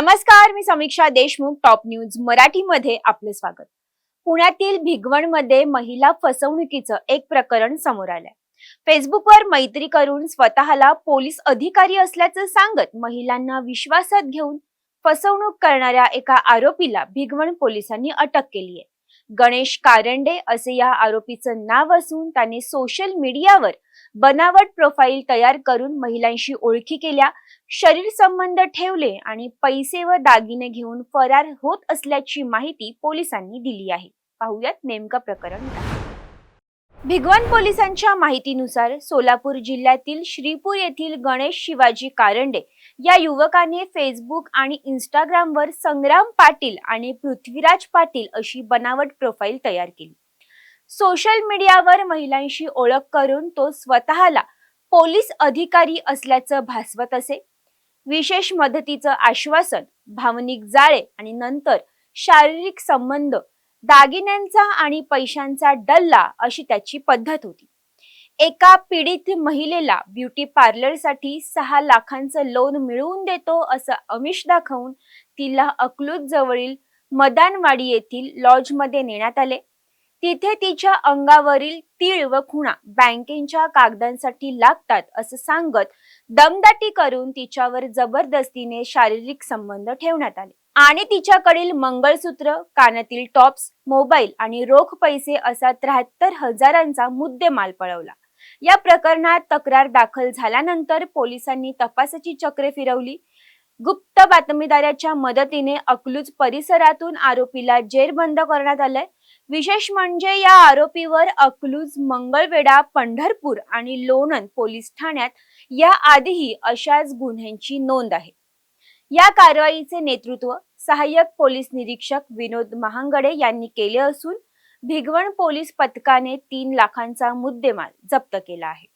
नमस्कार मी Samiksha Deshmukh top news मराठीमध्ये आपले स्वागत. पुण्यातील भिगवणमध्ये महिला फसवणुकीचं एक प्रकरण समोर आलंय. फेसबुकवर मैत्री करून स्वतःला पोलीस अधिकारी असल्याचं सांगत महिलांना विश्वासात घेऊन फसवणूक करणाऱ्या एका आरोपीला भिगवण पोलिसांनी अटक केली आहे गणेश कारंडे असे या आरोपीचं नाव असून त्याने सोशल मीडियावर बनावट प्रोफाईल तयार करून महिलांशी ओळखी केल्या. शरीर संबंध ठेवले आणि पैसे व दागिने घेऊन फरार होत असल्याची माहिती पोलिसांनी दिली आहे. पाहुयात नेमकं प्रकरण काय? भिगवण पोलिसांच्या माहितीनुसार सोलापूर जिल्ह्यातील श्रीपूर येथील गणेश शिवाजी कारंडे या युवकाने फेसबुक आणि इंस्टाग्रामवर संग्राम पाटील आणि पृथ्वीराज पाटील अशी बनावट प्रोफाईल तयार केली. सोशल मीडियावर महिलांशी ओळख करून तो स्वतःला पोलीस अधिकारी असल्याचं भासवत असे. विशेष मदतीचं आश्वासन भावनिक जाळे आणि नंतर शारीरिक संबंध दागिन्यांचा आणि पैशांचा डल्ला अशी त्याची पद्धत होती. एका पीडित महिलेला ब्युटी पार्लरसाठी सहा लाखांचं लोन मिळवून देतो असं अमिष दाखवून तिला अकलूज जवळील मदानवाडी येथील लॉजमध्ये नेण्यात आले. तिथे तिच्या अंगावरील तीळ व खुणा बँकेच्या कागदांसाठी लागतात असं सांगत दमदाटी करून तिच्यावर जबरदस्तीने शारीरिक संबंध ठेवण्यात आले. आणि तिच्याकडील मंगळसूत्र कानातील टॉप्स मोबाईल आणि रोख पैसे असा त्र्याहत्तर हजारांचा मुद्देमाल पळवला. या प्रकरणात तक्रार दाखल झाल्यानंतर पोलिसांनी तपासाची चक्रे फिरवली. गुप्त बातमीदाराच्या मदतीने अकलूज परिसरातून आरोपीला जेरबंद करण्यात आलंय. विशेष म्हणजे या आरोपीवर अकलूज मंगळवेढा पंढरपूर आणि लोणंद पोलीस ठाण्यात या आधीही अशाच गुन्ह्यांची नोंद आहे. या कारवाईचे नेतृत्व सहाय्यक पोलीस निरीक्षक विनोद महांगडे यांनी केले असून भिगवण पोलीस पथकाने तीन लाखांचा मुद्देमाल जप्त केला आहे.